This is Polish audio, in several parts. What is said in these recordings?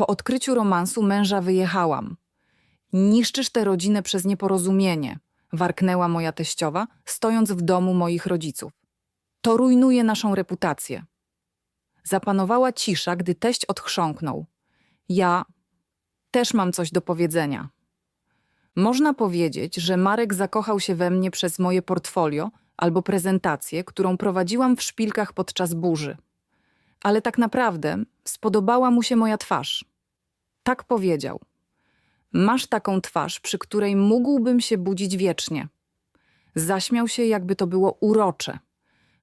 Po odkryciu romansu męża wyjechałam. Niszczysz tę rodzinę przez nieporozumienie, warknęła moja teściowa, stojąc w domu moich rodziców. To rujnuje naszą reputację. Zapanowała cisza, gdy teść odchrząknął. Ja też mam coś do powiedzenia. Można powiedzieć, że Marek zakochał się we mnie przez moje portfolio albo prezentację, którą prowadziłam w szpilkach podczas burzy. Ale tak naprawdę spodobała mu się moja twarz. Tak powiedział. Masz taką twarz, przy której mógłbym się budzić wiecznie. Zaśmiał się, jakby to było urocze.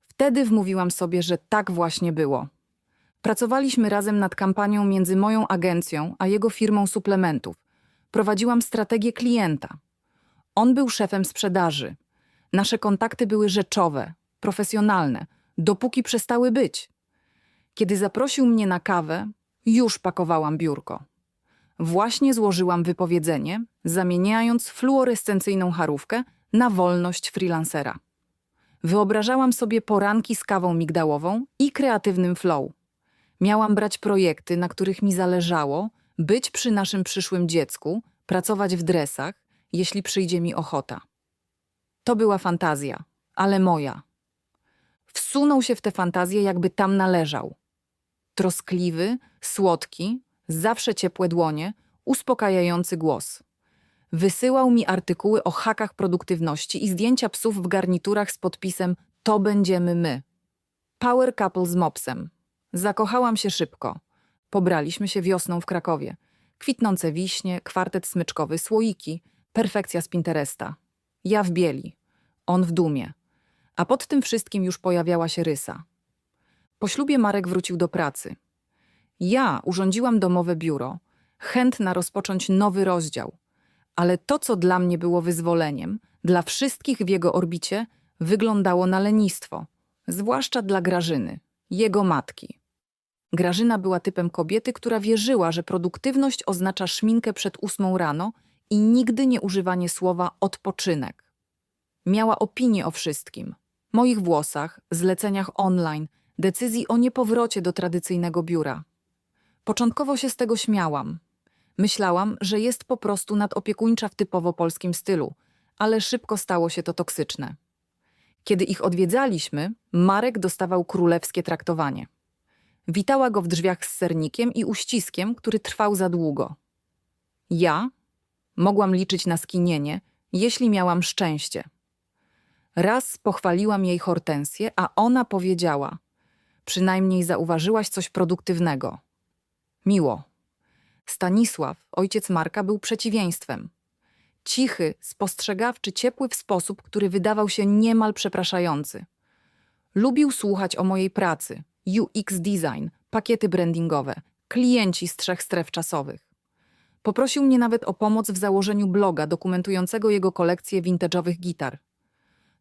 Wtedy wmówiłam sobie, że tak właśnie było. Pracowaliśmy razem nad kampanią między moją agencją a jego firmą suplementów. Prowadziłam strategię klienta. On był szefem sprzedaży. Nasze kontakty były rzeczowe, profesjonalne, dopóki przestały być. Kiedy zaprosił mnie na kawę, już pakowałam biurko. Właśnie złożyłam wypowiedzenie, zamieniając fluorescencyjną charówkę na wolność freelancera. Wyobrażałam sobie poranki z kawą migdałową i kreatywnym flow. Miałam brać projekty, na których mi zależało, być przy naszym przyszłym dziecku, pracować w dresach, jeśli przyjdzie mi ochota. To była fantazja, ale moja. Wsunął się w tę fantazję, jakby tam należał. Troskliwy, słodki, zawsze ciepłe dłonie, uspokajający głos. Wysyłał mi artykuły o hakach produktywności i zdjęcia psów w garniturach z podpisem To będziemy my. Power couple z mopsem. Zakochałam się szybko. Pobraliśmy się wiosną w Krakowie. Kwitnące wiśnie, kwartet smyczkowy, słoiki, perfekcja z Pinteresta. Ja w bieli, on w dumie. A pod tym wszystkim już pojawiała się rysa. Po ślubie Marek wrócił do pracy. Ja urządziłam domowe biuro, chętna rozpocząć nowy rozdział. Ale to, co dla mnie było wyzwoleniem, dla wszystkich w jego orbicie, wyglądało na lenistwo, zwłaszcza dla Grażyny, jego matki. Grażyna była typem kobiety, która wierzyła, że produktywność oznacza szminkę przed ósmą rano i nigdy nie używanie słowa odpoczynek. Miała opinię o wszystkim. Moich włosach, zleceniach online, decyzji o niepowrocie do tradycyjnego biura. Początkowo się z tego śmiałam. Myślałam, że jest po prostu nadopiekuńcza w typowo polskim stylu, ale szybko stało się to toksyczne. Kiedy ich odwiedzaliśmy, Marek dostawał królewskie traktowanie. Witała go w drzwiach z sernikiem i uściskiem, który trwał za długo. Ja mogłam liczyć na skinienie, jeśli miałam szczęście. Raz pochwaliłam jej hortensję, a ona powiedziała: Przynajmniej zauważyłaś coś produktywnego. Miło. Stanisław, ojciec Marka, był przeciwieństwem. Cichy, spostrzegawczy, ciepły w sposób, który wydawał się niemal przepraszający. Lubił słuchać o mojej pracy, UX design, pakiety brandingowe, klienci z trzech stref czasowych. Poprosił mnie nawet o pomoc w założeniu bloga dokumentującego jego kolekcję vintage'owych gitar.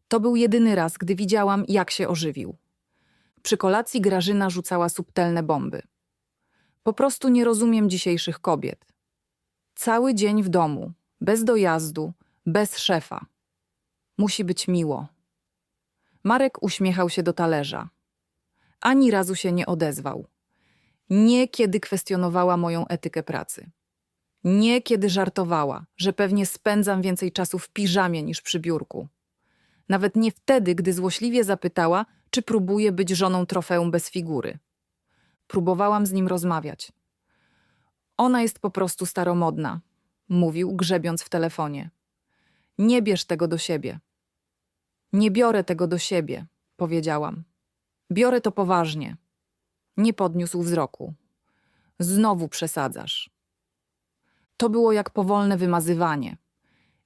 To był jedyny raz, gdy widziałam, jak się ożywił. Przy kolacji Grażyna rzucała subtelne bomby. Po prostu nie rozumiem dzisiejszych kobiet. Cały dzień w domu, bez dojazdu, bez szefa. Musi być miło. Marek uśmiechał się do talerza. Ani razu się nie odezwał. Nie kiedy kwestionowała moją etykę pracy. Nie kiedy żartowała, że pewnie spędzam więcej czasu w piżamie niż przy biurku. Nawet nie wtedy, gdy złośliwie zapytała, czy próbuje być żoną trofeum bez figury. Próbowałam z nim rozmawiać. Ona jest po prostu staromodna, mówił, grzebiąc w telefonie. Nie bierz tego do siebie. Nie biorę tego do siebie, powiedziałam. Biorę to poważnie. Nie podniósł wzroku. Znowu przesadzasz. To było jak powolne wymazywanie.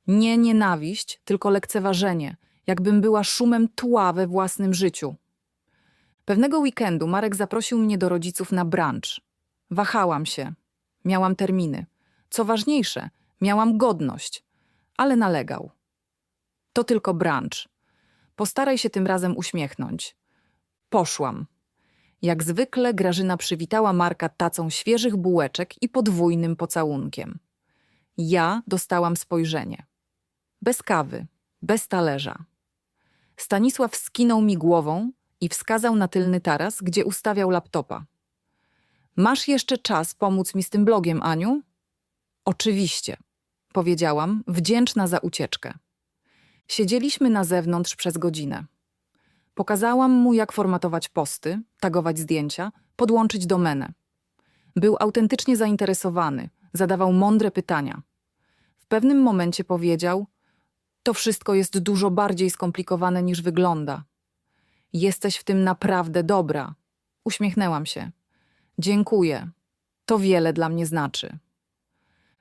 Nie nienawiść, tylko lekceważenie, jakbym była szumem tła we własnym życiu. Pewnego weekendu Marek zaprosił mnie do rodziców na brunch. Wahałam się. Miałam terminy. Co ważniejsze, miałam godność, ale nalegał. To tylko brunch. Postaraj się tym razem uśmiechnąć. Poszłam. Jak zwykle Grażyna przywitała Marka tacą świeżych bułeczek i podwójnym pocałunkiem. Ja dostałam spojrzenie. Bez kawy, bez talerza. Stanisław skinął mi głową i wskazał na tylny taras, gdzie ustawiał laptopa. Masz jeszcze czas pomóc mi z tym blogiem, Aniu? Oczywiście, powiedziałam, wdzięczna za ucieczkę. Siedzieliśmy na zewnątrz przez godzinę. Pokazałam mu, jak formatować posty, tagować zdjęcia, podłączyć domenę. Był autentycznie zainteresowany, zadawał mądre pytania. W pewnym momencie powiedział: To wszystko jest dużo bardziej skomplikowane niż wygląda. Jesteś w tym naprawdę dobra. Uśmiechnęłam się. Dziękuję. To wiele dla mnie znaczy.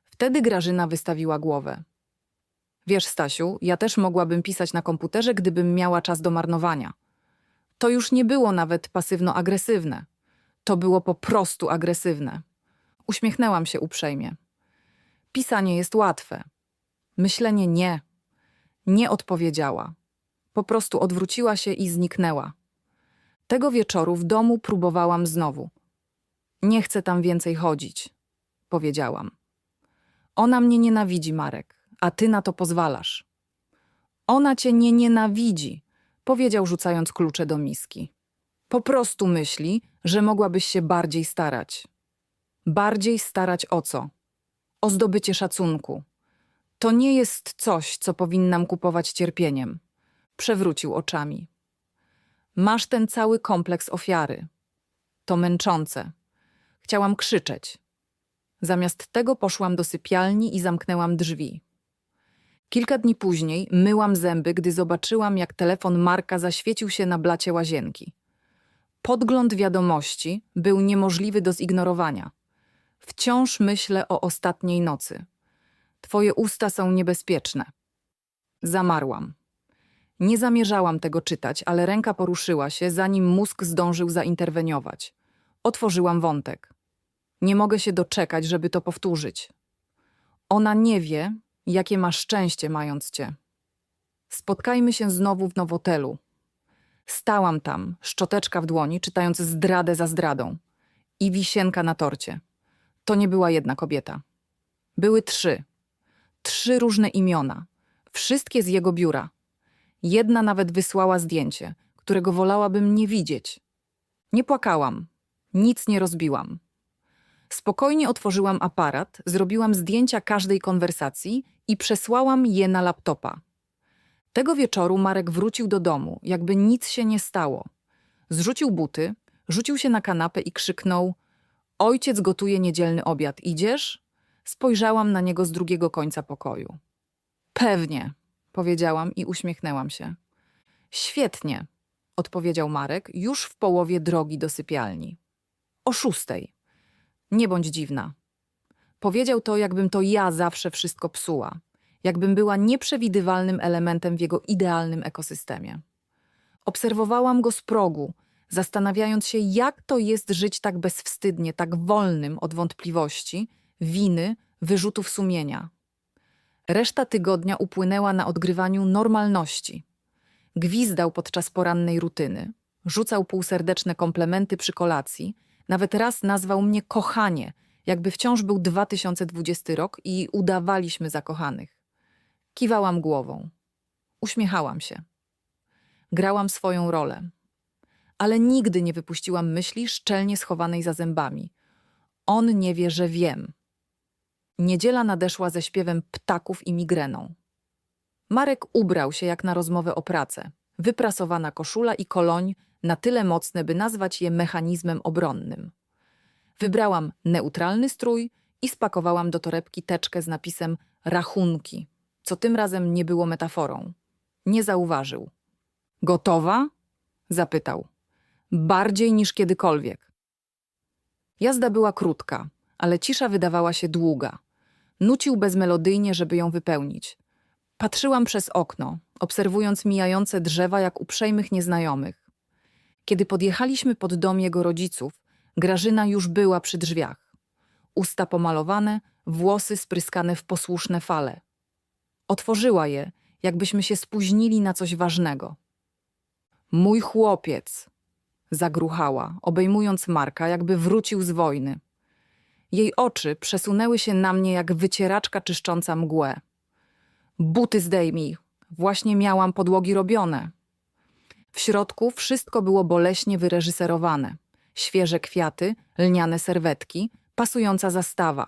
Wtedy Grażyna wystawiła głowę. Wiesz, Stasiu, ja też mogłabym pisać na komputerze, gdybym miała czas do marnowania. To już nie było nawet pasywno-agresywne. To było po prostu agresywne. Uśmiechnęłam się uprzejmie. Pisanie jest łatwe. Myślenie nie. Nie odpowiedziała. Po prostu odwróciła się i zniknęła. Tego wieczoru w domu próbowałam znowu. Nie chcę tam więcej chodzić, powiedziałam. Ona mnie nienawidzi, Marek, a ty na to pozwalasz. Ona cię nie nienawidzi, powiedział, rzucając klucze do miski. Po prostu myśli, że mogłabyś się bardziej starać. Bardziej starać o co? O zdobycie szacunku. To nie jest coś, co powinnam kupować cierpieniem. Przewrócił oczami. Masz ten cały kompleks ofiary. To męczące. Chciałam krzyczeć. Zamiast tego poszłam do sypialni i zamknęłam drzwi. Kilka dni później myłam zęby, gdy zobaczyłam, jak telefon Marka zaświecił się na blacie łazienki. Podgląd wiadomości był niemożliwy do zignorowania. Wciąż myślę o ostatniej nocy. Twoje usta są niebezpieczne. Zamarłam. Nie zamierzałam tego czytać, ale ręka poruszyła się, zanim mózg zdążył zainterweniować. Otworzyłam wątek. Nie mogę się doczekać, żeby to powtórzyć. Ona nie wie, jakie ma szczęście mając cię. Spotkajmy się znowu w nowotelu. Stałam tam, szczoteczka w dłoni, czytając zdradę za zdradą. I wisienka na torcie. To nie była jedna kobieta. Były trzy. Trzy różne imiona. Wszystkie z jego biura. Jedna nawet wysłała zdjęcie, którego wolałabym nie widzieć. Nie płakałam. Nic nie rozbiłam. Spokojnie otworzyłam aparat, zrobiłam zdjęcia każdej konwersacji i przesłałam je na laptopa. Tego wieczoru Marek wrócił do domu, jakby nic się nie stało. Zrzucił buty, rzucił się na kanapę i krzyknął: Ojciec gotuje niedzielny obiad, idziesz? Spojrzałam na niego z drugiego końca pokoju. Pewnie, powiedziałam i uśmiechnęłam się. Świetnie, odpowiedział Marek już w połowie drogi do sypialni. O szóstej. Nie bądź dziwna. Powiedział to, jakbym to ja zawsze wszystko psuła, jakbym była nieprzewidywalnym elementem w jego idealnym ekosystemie. Obserwowałam go z progu, zastanawiając się, jak to jest żyć tak bezwstydnie, tak wolnym od wątpliwości, winy, wyrzutów sumienia. Reszta tygodnia upłynęła na odgrywaniu normalności. Gwizdał podczas porannej rutyny, rzucał półserdeczne komplementy przy kolacji, nawet raz nazwał mnie kochanie, jakby wciąż był 2020 rok i udawaliśmy zakochanych. Kiwałam głową. Uśmiechałam się. Grałam swoją rolę. Ale nigdy nie wypuściłam myśli szczelnie schowanej za zębami. On nie wie, że wiem. Niedziela nadeszła ze śpiewem ptaków i migreną. Marek ubrał się jak na rozmowę o pracę. Wyprasowana koszula i koloń na tyle mocne, by nazwać je mechanizmem obronnym. Wybrałam neutralny strój i spakowałam do torebki teczkę z napisem rachunki, co tym razem nie było metaforą. Nie zauważył. Gotowa? zapytał. Bardziej niż kiedykolwiek. Jazda była krótka, ale cisza wydawała się długa. Nucił bezmelodyjnie, żeby ją wypełnić. Patrzyłam przez okno, obserwując mijające drzewa jak uprzejmych nieznajomych. Kiedy podjechaliśmy pod dom jego rodziców, Grażyna już była przy drzwiach. Usta pomalowane, włosy spryskane w posłuszne fale. Otworzyła je, jakbyśmy się spóźnili na coś ważnego. Mój chłopiec, zagruchała, obejmując Marka, jakby wrócił z wojny. Jej oczy przesunęły się na mnie jak wycieraczka czyszcząca mgłę. Buty zdejmij, właśnie miałam podłogi robione. W środku wszystko było boleśnie wyreżyserowane. Świeże kwiaty, lniane serwetki, pasująca zastawa.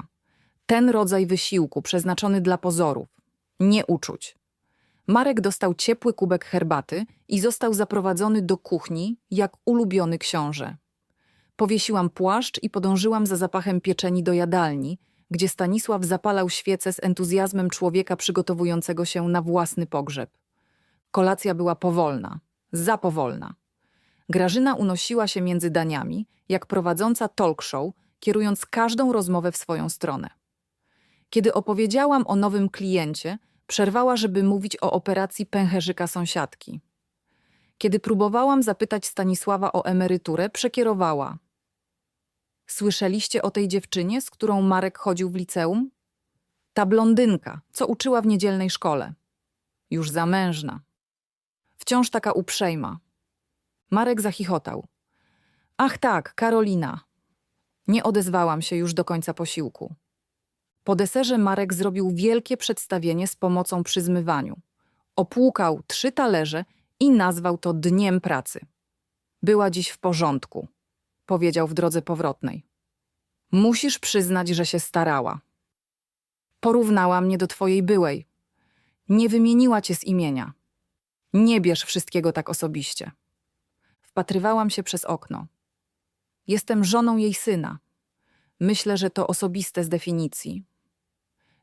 Ten rodzaj wysiłku przeznaczony dla pozorów, nie uczuć. Marek dostał ciepły kubek herbaty i został zaprowadzony do kuchni jak ulubiony książę. Powiesiłam płaszcz i podążyłam za zapachem pieczeni do jadalni, gdzie Stanisław zapalał świecę z entuzjazmem człowieka przygotowującego się na własny pogrzeb. Kolacja była powolna, za powolna. Grażyna unosiła się między daniami, jak prowadząca talk show, kierując każdą rozmowę w swoją stronę. Kiedy opowiedziałam o nowym kliencie, przerwała, żeby mówić o operacji pęcherzyka sąsiadki. Kiedy próbowałam zapytać Stanisława o emeryturę, przekierowała. Słyszeliście o tej dziewczynie, z którą Marek chodził w liceum? Ta blondynka, co uczyła w niedzielnej szkole. Już zamężna. Wciąż taka uprzejma. Marek zachichotał. Ach tak, Karolina. Nie odezwałam się już do końca posiłku. Po deserze Marek zrobił wielkie przedstawienie z pomocą przy zmywaniu. Opłukał trzy talerze i nazwał to dniem pracy. Była dziś w porządku, powiedział w drodze powrotnej. Musisz przyznać, że się starała. Porównała mnie do twojej byłej. Nie wymieniła cię z imienia. Nie bierz wszystkiego tak osobiście. Wpatrywałam się przez okno. Jestem żoną jej syna. Myślę, że to osobiste z definicji.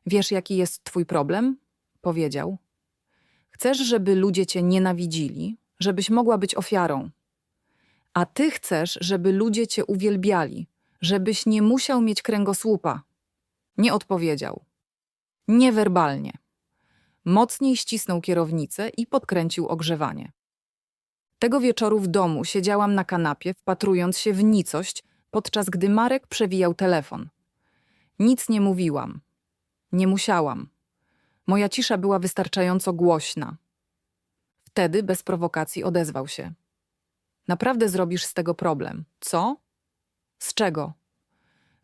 Wiesz, jaki jest twój problem? Powiedział. Chcesz, żeby ludzie cię nienawidzili, żebyś mogła być ofiarą. A ty chcesz, żeby ludzie cię uwielbiali, żebyś nie musiał mieć kręgosłupa. Nie odpowiedział. Niewerbalnie. Mocniej ścisnął kierownicę i podkręcił ogrzewanie. Tego wieczoru w domu siedziałam na kanapie, wpatrując się w nicość, podczas gdy Marek przewijał telefon. Nic nie mówiłam. Nie musiałam. Moja cisza była wystarczająco głośna. Wtedy bez prowokacji odezwał się. Naprawdę zrobisz z tego problem. Co? Z czego?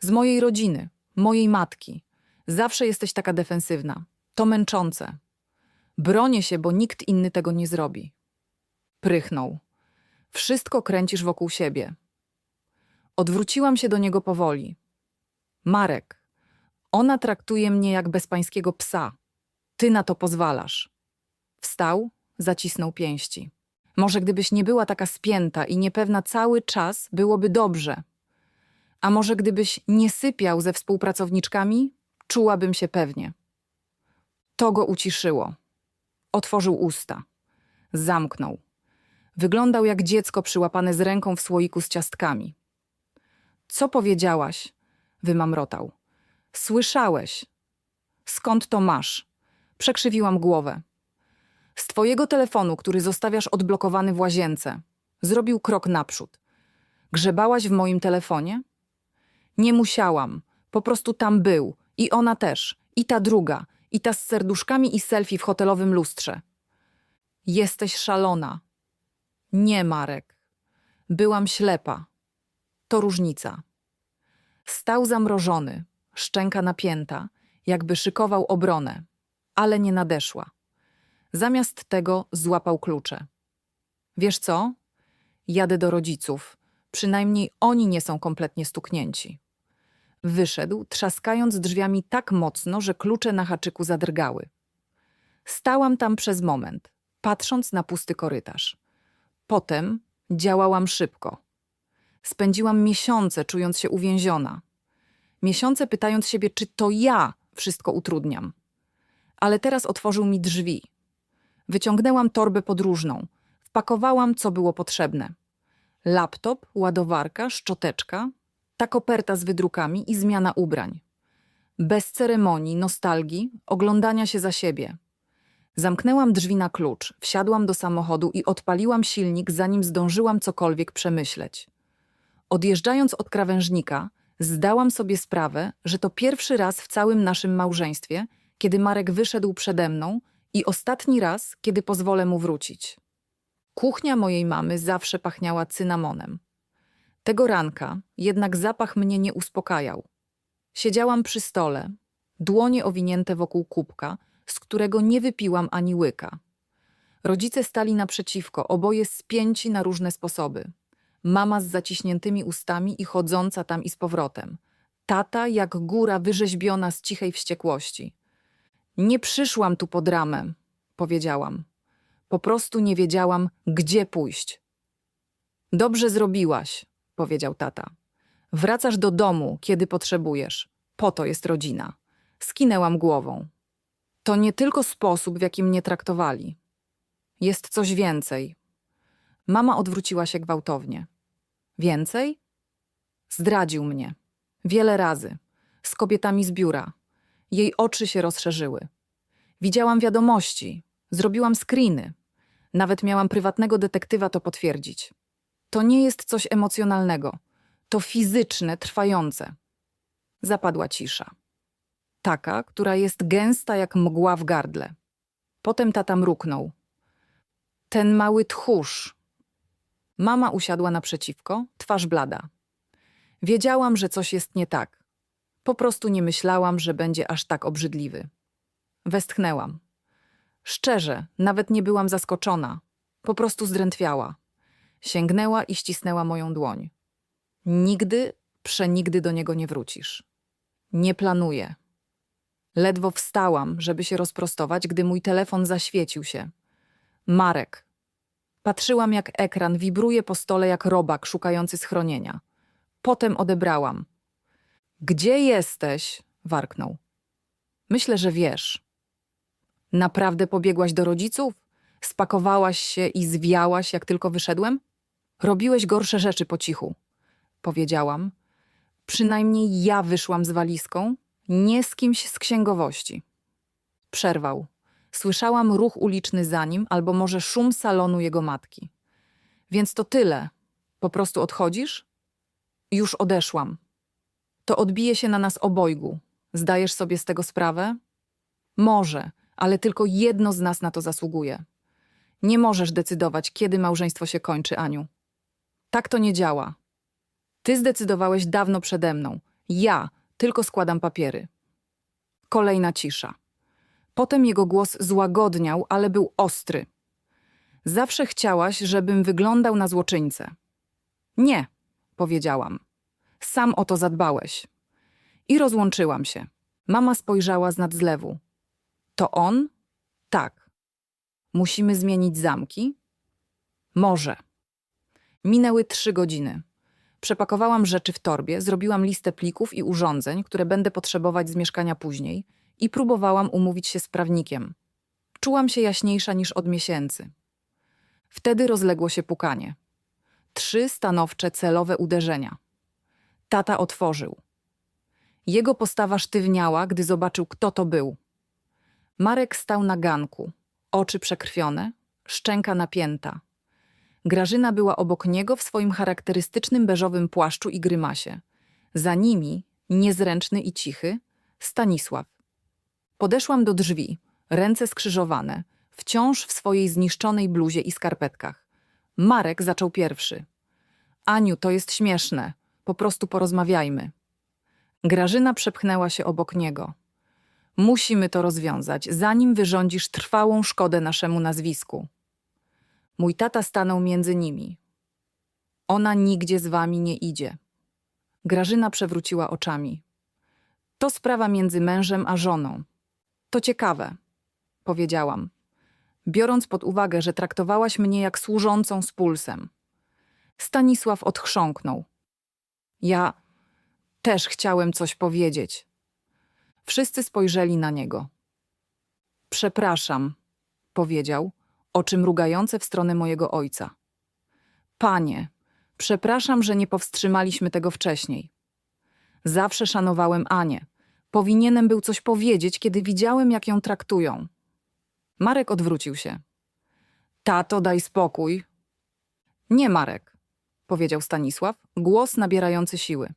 Z mojej rodziny, mojej matki. Zawsze jesteś taka defensywna. To męczące. Bronię się, bo nikt inny tego nie zrobi. Prychnął. Wszystko kręcisz wokół siebie. Odwróciłam się do niego powoli. Marek, ona traktuje mnie jak bezpańskiego psa. Ty na to pozwalasz. Wstał, zacisnął pięści. Może gdybyś nie była taka spięta i niepewna cały czas, byłoby dobrze. A może gdybyś nie sypiał ze współpracowniczkami, czułabym się pewnie. To go uciszyło. Otworzył usta. Zamknął. Wyglądał jak dziecko przyłapane z ręką w słoiku z ciastkami. Co powiedziałaś? Wymamrotał. Słyszałeś. Skąd to masz? Przekrzywiłam głowę. Z twojego telefonu, który zostawiasz odblokowany w łazience. Zrobił krok naprzód. Grzebałaś w moim telefonie? Nie musiałam. Po prostu tam był. I ona też. I ta druga. I ta z serduszkami i selfie w hotelowym lustrze. Jesteś szalona. Nie, Marek. Byłam ślepa. To różnica. Stał zamrożony, szczęka napięta, jakby szykował obronę, ale nie nadeszła. Zamiast tego złapał klucze. Wiesz co? Jadę do rodziców. Przynajmniej oni nie są kompletnie stuknięci. Wyszedł, trzaskając drzwiami tak mocno, że klucze na haczyku zadrgały. Stałam tam przez moment, patrząc na pusty korytarz. Potem działałam szybko. Spędziłam miesiące, czując się uwięziona. Miesiące pytając siebie, czy to ja wszystko utrudniam. Ale teraz otworzył mi drzwi. Wyciągnęłam torbę podróżną. Wpakowałam, co było potrzebne. Laptop, ładowarka, szczoteczka, ta koperta z wydrukami i zmiana ubrań. Bez ceremonii, nostalgii, oglądania się za siebie. Zamknęłam drzwi na klucz, wsiadłam do samochodu i odpaliłam silnik, zanim zdążyłam cokolwiek przemyśleć. Odjeżdżając od krawężnika, zdałam sobie sprawę, że to pierwszy raz w całym naszym małżeństwie, kiedy Marek wyszedł przede mną i ostatni raz, kiedy pozwolę mu wrócić. Kuchnia mojej mamy zawsze pachniała cynamonem. Tego ranka jednak zapach mnie nie uspokajał. Siedziałam przy stole, dłonie owinięte wokół kubka, z którego nie wypiłam ani łyka. Rodzice stali naprzeciwko, oboje spięci na różne sposoby. Mama z zaciśniętymi ustami i chodząca tam i z powrotem. Tata jak góra wyrzeźbiona z cichej wściekłości. Nie przyszłam tu po dramę, powiedziałam. Po prostu nie wiedziałam, gdzie pójść. Dobrze zrobiłaś, powiedział tata. Wracasz do domu, kiedy potrzebujesz. Po to jest rodzina. Skinęłam głową. To nie tylko sposób, w jaki mnie traktowali. Jest coś więcej. Mama odwróciła się gwałtownie. Więcej? Zdradził mnie. Wiele razy. Z kobietami z biura. Jej oczy się rozszerzyły. Widziałam wiadomości. Zrobiłam screeny. Nawet miałam prywatnego detektywa to potwierdzić. To nie jest coś emocjonalnego. To fizyczne, trwające. Zapadła cisza. Taka, która jest gęsta jak mgła w gardle. Potem tata mruknął. Ten mały tchórz. Mama usiadła naprzeciwko, twarz blada. Wiedziałam, że coś jest nie tak. Po prostu nie myślałam, że będzie aż tak obrzydliwy. Westchnęłam. Szczerze, nawet nie byłam zaskoczona. Po prostu zdrętwiała. Sięgnęła i ścisnęła moją dłoń. Nigdy, przenigdy do niego nie wrócisz. Nie planuję. Ledwo wstałam, żeby się rozprostować, gdy mój telefon zaświecił się. Marek. Patrzyłam, jak ekran wibruje po stole jak robak szukający schronienia. Potem odebrałam. Gdzie jesteś? warknął. Myślę, że wiesz. Naprawdę pobiegłaś do rodziców? Spakowałaś się i zwiałaś, jak tylko wyszedłem? Robiłeś gorsze rzeczy po cichu, powiedziałam. Przynajmniej ja wyszłam z walizką, nie z kimś z księgowości. Przerwał. Słyszałam ruch uliczny za nim, albo może szum salonu jego matki. Więc to tyle. Po prostu odchodzisz? Już odeszłam. To odbije się na nas obojgu. Zdajesz sobie z tego sprawę? Może, ale tylko jedno z nas na to zasługuje. Nie możesz decydować, kiedy małżeństwo się kończy, Aniu. Tak to nie działa. Ty zdecydowałeś dawno przede mną. Ja tylko składam papiery. Kolejna cisza. Potem jego głos złagodniał, ale był ostry. Zawsze chciałaś, żebym wyglądał na złoczyńcę. Nie, powiedziałam. Sam o to zadbałeś. I rozłączyłam się. Mama spojrzała z nad zlewu. To on? Tak. Musimy zmienić zamki? Może. Minęły trzy godziny. Przepakowałam rzeczy w torbie, zrobiłam listę plików i urządzeń, które będę potrzebować z mieszkania później i próbowałam umówić się z prawnikiem. Czułam się jaśniejsza niż od miesięcy. Wtedy rozległo się pukanie. Trzy stanowcze, celowe uderzenia. Tata otworzył. Jego postawa sztywniała, gdy zobaczył, kto to był. Marek stał na ganku, oczy przekrwione, szczęka napięta. Grażyna była obok niego w swoim charakterystycznym beżowym płaszczu i grymasie. Za nimi, niezręczny i cichy, Stanisław. Podeszłam do drzwi, ręce skrzyżowane, wciąż w swojej zniszczonej bluzie i skarpetkach. Marek zaczął pierwszy. Aniu, to jest śmieszne. Po prostu porozmawiajmy. Grażyna przepchnęła się obok niego. Musimy to rozwiązać, zanim wyrządzisz trwałą szkodę naszemu nazwisku. Mój tata stanął między nimi. Ona nigdzie z wami nie idzie. Grażyna przewróciła oczami. To sprawa między mężem a żoną. To ciekawe, powiedziałam, biorąc pod uwagę, że traktowałaś mnie jak służącą z pulsem. Stanisław odchrząknął. Ja też chciałem coś powiedzieć. Wszyscy spojrzeli na niego. Przepraszam, powiedział, oczy mrugające w stronę mojego ojca. Panie, przepraszam, że nie powstrzymaliśmy tego wcześniej. Zawsze szanowałem Anię. Powinienem był coś powiedzieć, kiedy widziałem, jak ją traktują. Marek odwrócił się. Tato, daj spokój. Nie, Marek, powiedział Stanisław, głos nabierający siły.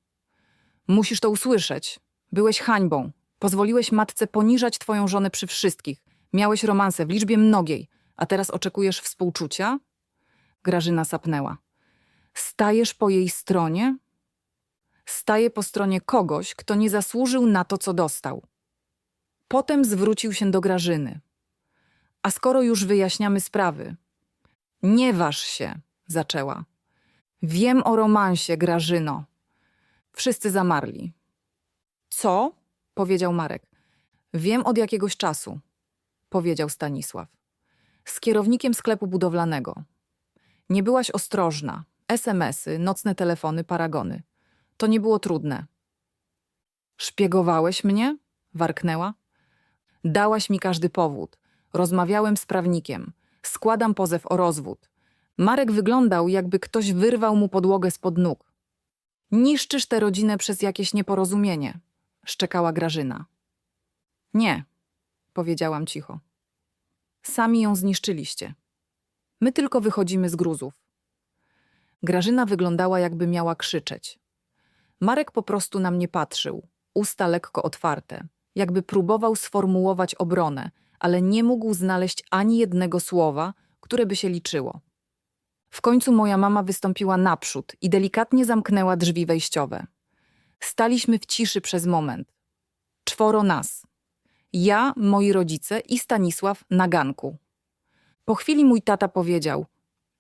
Musisz to usłyszeć. Byłeś hańbą. Pozwoliłeś matce poniżać twoją żonę przy wszystkich. Miałeś romanse w liczbie mnogiej, a teraz oczekujesz współczucia? Grażyna sapnęła. Stajesz po jej stronie? Staje po stronie kogoś, kto nie zasłużył na to, co dostał. Potem zwrócił się do Grażyny. A skoro już wyjaśniamy sprawy, nie waż się, zaczęła. Wiem o romansie, Grażyno. Wszyscy zamarli. Co? powiedział Marek. Wiem od jakiegoś czasu, powiedział Stanisław. Z kierownikiem sklepu budowlanego. Nie byłaś ostrożna. SMS-y, nocne telefony, paragony. To nie było trudne. Szpiegowałeś mnie? warknęła. Dałaś mi każdy powód. Rozmawiałem z prawnikiem. Składam pozew o rozwód. Marek wyglądał, jakby ktoś wyrwał mu podłogę spod nóg. Niszczysz tę rodzinę przez jakieś nieporozumienie, szczekała Grażyna. Nie, powiedziałam cicho. Sami ją zniszczyliście. My tylko wychodzimy z gruzów. Grażyna wyglądała, jakby miała krzyczeć. Marek po prostu na mnie patrzył, usta lekko otwarte, jakby próbował sformułować obronę, ale nie mógł znaleźć ani jednego słowa, które by się liczyło. W końcu moja mama wystąpiła naprzód i delikatnie zamknęła drzwi wejściowe. Staliśmy w ciszy przez moment. Czworo nas. Ja, moi rodzice i Stanisław na ganku. Po chwili mój tata powiedział: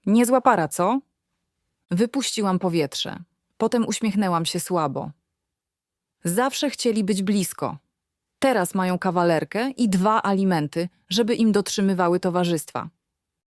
Niezła para, co? Wypuściłam powietrze. Potem uśmiechnęłam się słabo. Zawsze chcieli być blisko. Teraz mają kawalerkę i dwa alimenty, żeby im dotrzymywały towarzystwa.